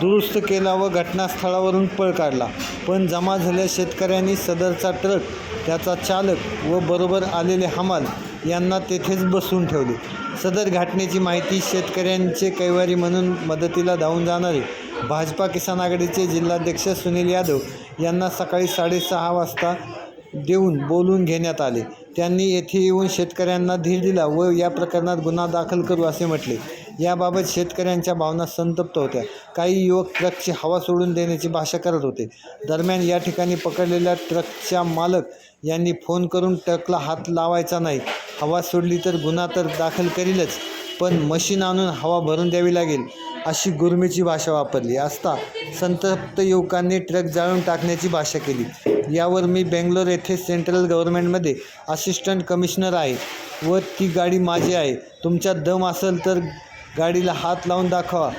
दुरुस्त केला व घटनास्थळावरून पळ काढला. पण जमा झालेल्या शेतकऱ्यांनी सदरचा ट्रक त्याचा चालक व बरोबर आलेले हमाल यांना तेथेच बसवून ठेवले. सदर घटनेची माहिती शेतकऱ्यांचे कैवारी म्हणून मदतीला धावून जाणारे भाजपा किसान आघाडीचे जिल्हाध्यक्ष सुनील यादव यांना सकाळी साडेसहा वाजता देऊन बोलून घेण्यात आले. त्यांनी येथे येऊन शेतकऱ्यांना धीर दिला व या प्रकरणात गुन्हा दाखल करू असे म्हटले. याबाबत शेतकऱ्यांच्या भावना संतप्त होत्या. काही युवक ट्रकची हवा सोडून देण्याची भाषा करत होते. दरम्यान या ठिकाणी पकडलेल्या ट्रकच्या मालक यांनी फोन करून ट्रकला हात लावायचा नाही. हवा सोडली तर गुन्हा तर दाखल करीलच पण मशीन आणून हवा भरून द्यावी लागेल अशी गुरमीची भाषा वापरली. असता संतप्त युवकांनी ट्रक जाळून टाकण्याची भाषा केली. यावर मी बेंगलोर येथे सेंट्रल गव्हर्नमेंटमध्ये असिस्टंट कमिशनर आहे व ती गाडी माझी आहे. तुमच्यात दम असेल तर गाडीला हात लावून दाखवा.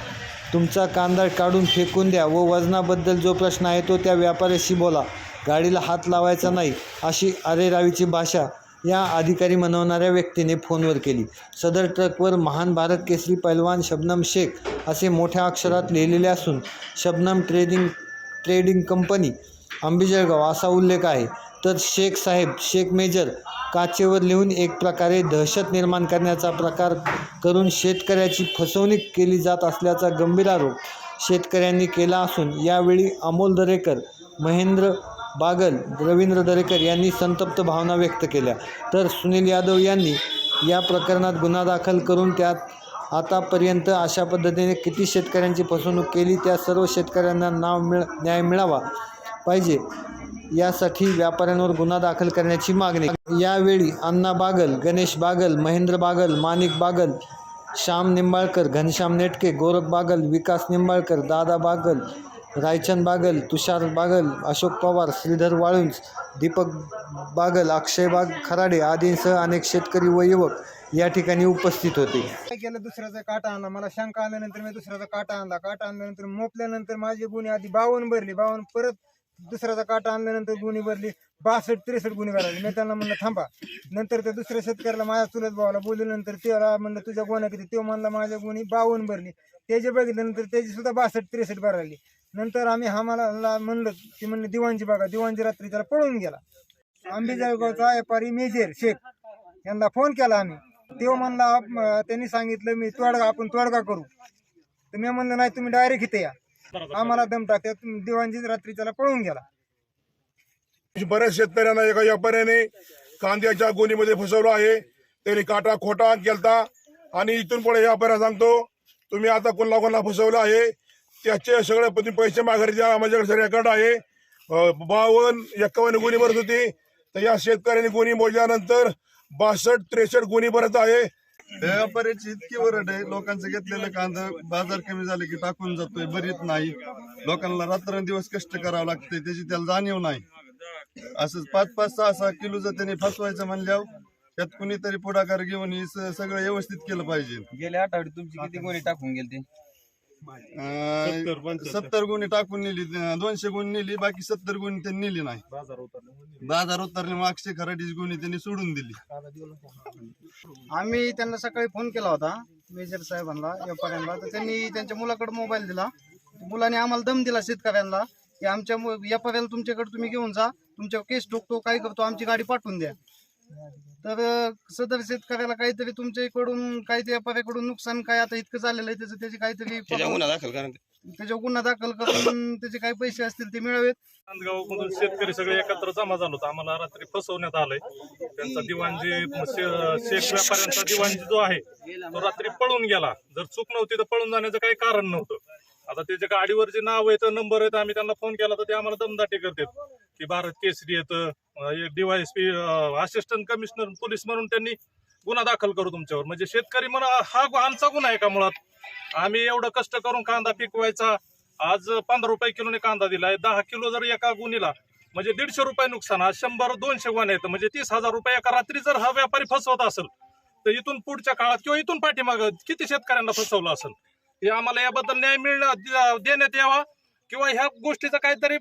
तुमचा कांदा काढून फेकून द्या व वजनाबद्दल जो प्रश्न आहे तो त्या व्यापाऱ्याशी बोला. गाडीला हात लावायचा नाही अशी अरेरावीची भाषा या अधिकारी म्हणवणाऱ्या व्यक्तीने फोनवर केली. सदर ट्रकवर महान भारत केसरी पैलवान शबनम शेख असे मोठ्या अक्षरात लिहिलेले असून Shabnam trading trading company Ambijalgaon असा उल्लेख आहे. तर शेख साहेब शेख मेजर काचेवर लिहून एक प्रकारे दहशत निर्माण करण्याचा प्रकार करून शेतकऱ्याची फसवणूक केली जात असल्याचा गंभीर आरोप शेतकऱ्यांनी केला असून यावेळी अमोल दरेकर महेंद्र बागल रवींद्र दरेकर यांनी संतप्त भावना व्यक्त केल्या. तर सुनील यादव यांनी या प्रकरणात गुन्हा दाखल करून त्यात आतापर्यंत अशा पद्धतीने किती शेतकऱ्यांची फसवणूक केली त्या सर्व शेतकऱ्यांना नाव मिळ न्याय मिळावा? पाहिजे. यासाठी व्यापाऱ्यांवर गुन्हा दाखल करण्याची मागणी. यावेळी अण्णा बागल गणेश बागल महेंद्र बागल माणिक बागल श्याम निंबाळकर घनश्याम नेटके गोरख बागल विकास निंबाळकर दादा बागल रायचंद बागल तुषार बागल अशोक पवार श्रीधर वाळुंज दीपक बागल अक्षय बाग खराडे आदींसह अनेक शेतकरी व युवक या ठिकाणी उपस्थित होते. काय केलं? दुसऱ्याचा काटा आणला. मला शंका आल्यानंतर मी दुसऱ्याचा काटा आणला. काटा आणल्यानंतर मोपल्यानंतर माझी गुन्हे आधी बावन्न भरली. बावन्न परत दुसऱ्याचा काटा आणल्यानंतर गुन्हे भरली. बासष्ट त्रेसष्ट गुन्हे भरले मी त्यांना म्हणलं थांबा. नंतर त्या दुसऱ्या शेतकऱ्याला माझ्या चुलत भावाला बोलल्यानंतर त्याला म्हणलं तुझ्या गुन्हा किती? तो म्हणला माझ्या गुन्हे बावन्न भरली. त्याचे बघितल्यानंतर त्याची सुद्धा बासष्ट त्रेसष्ट भरली नंतर आम्ही आम्हाला म्हणलं ती म्हणली दिवाणजी बघा. दिवाणजी रात्री त्याला पळून गेला. आंबेजळगावचा व्यापारी मेजर शेख यांना फोन केला आम्ही. तेव्हा म्हणला त्यांनी सांगितलं मी तोडगा आपण तोडगा करू. तर मी म्हणलं नाही तुम्ही डायरेक्ट इथे या. आम्हाला दम टाकत्यात दिवाणजी रात्री त्याला पळून गेला. बऱ्याच शेतकऱ्यांना एका व्यापाऱ्याने कांद्याच्या गोणीमध्ये फसवलं आहे. त्यांनी काटा खोटा केलता आणि इथून पुढे व्यापाऱ्या सांगतो तुम्ही आता कोणला कोणला फसवलं आहे? त्याचे सगळे तुम्ही पैसे माघारी द्या. माझ्याकडे रेकॉर्ड आहे. बावन्न एक्कावन्न गुन्हे भरत होती. तर या शेतकऱ्यांनी गुन्हे मोजल्यानंतर बासष्ट त्रेसष्ट गुन्हे भरत आहे. व्यापाऱ्याची इतकी वरड आहे. लोकांचं घेतलेलं कांदा बाजार कमी झाले की टाकून जातोय. बरीच नाही. लोकांना रात्रंदिवस कष्ट करावं लागतंय. त्याची त्याला जाणीव नाही. असं पाच पाच सहा सहा किलोचं त्यांनी फसवायचं म्हणल्यावर त्यात कुणीतरी पुढाकार घेऊन हे स- सगळं व्यवस्थित केलं पाहिजे. गेल्या आठवड्यात तुमची किती गुन्हे टाकून गेली अं, सत्तर गुन्हे टाकून नेली अं, दोनशे गुण नेली बाकी सत्तर गुण त्यांनी नेली नाही. बाजार उतरले मग अक्षय खराटीची गुन्हे त्यांनी सोडून दिली. आम्ही त्यांना सकाळी फोन केला होता मेजर साहेबांना व्यापाऱ्यांना तर त्यांनी त्यांच्या मुलाकडे मोबाईल दिला. मुलाने आम्हाला दम दिला शेतकऱ्यांना की आमच्या व्यापाऱ्याला तुमच्याकडे तुम्ही घेऊन जा तुमच्या केस ठोकतो काय करतो आमची गाडी पाठवून द्या. तर सदर शेतकऱ्याला काहीतरी तुमच्याकडून काही व्यापाऱ्याकडून नुकसान काय आता इतकं झालेलं आहे त्याचं त्याची काहीतरी त्याच्यावर गुन्हा दाखल करून त्याचे काही पैसे असतील ते मिळावेत. नांदगावमधून शेतकरी सगळे एकत्र जमा झालो होतो. आम्हाला रात्री फसवण्यात आलंय. त्यांचा दिवाणजी शेख व्यापाऱ्यांचा दिवाणजी जो आहे तो रात्री पळून गेला. जर चूक नव्हती तर पळून जाण्याचं काही कारण नव्हतं. आता त्याच्या गाडीवर जे नाव आहे नंबर येतं आम्ही त्यांना फोन केला तर ते आम्हाला दमदाटी करतात. की भारत केसरी येतं. डीवायएसपी असिस्टंट कमिशनर पोलीस म्हणून त्यांनी गुन्हा दाखल करू तुमच्यावर. म्हणजे शेतकरी म्हणा हा आमचा गुन्हा आहे का मुळात? आम्ही एवढं कष्ट करून कांदा पिकवायचा. आज पंधरा रुपये किलोने कांदा दिलाय. दहा किलो जर एका गुन्हेला म्हणजे दीडशे रुपये नुकसान. आज शंभर दोनशे गुण येतं म्हणजे तीस हजार रुपये एका रात्री जर हा व्यापारी फसवत असेल तर इथून पुढच्या काळात किंवा इथून पाठीमाग किती शेतकऱ्यांना फसवलं असेल? हे आम्हाला याबद्दल न्याय मिळणं देण्यात यावा किंवा ह्या गोष्टीचं काहीतरी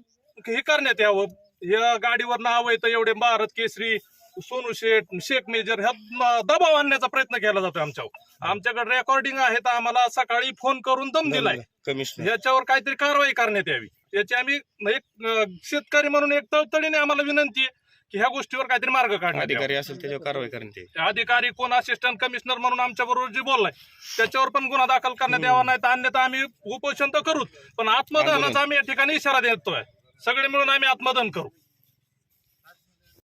हे करण्यात यावं. या गाडीवर नाव येतं एवढे भारत केसरी सोनू शेठ शेख मेजर ह्या दबाव आणण्याचा प्रयत्न केला जातोय आमच्यावर. आमच्याकडे रेकॉर्डिंग आहे तर आम्हाला सकाळी फोन करून दम दिलाय. कमिशनर याच्यावर काहीतरी कारवाई करण्यात यावी. याची आम्ही एक शेतकरी म्हणून एक तळतळीने आम्हाला विनंती आहे. की ह्या गोष्टीवर काहीतरी मार्ग यावा. अधिकारी असेल त्याच्यावर कारवाई करण्यात येईल. अधिकारी कोण असिस्टंट कमिशनर म्हणून आमच्या बरोबर जे बोललाय त्याच्यावर पण गुन्हा दाखल करण्यात यावा नाही तर अन्यथा आम्ही उपोषण तर करूच पण आत्मदहनाचा आम्ही या ठिकाणी इशारा देतोय. सगळे मिळून आम्ही आत्मदहन करू.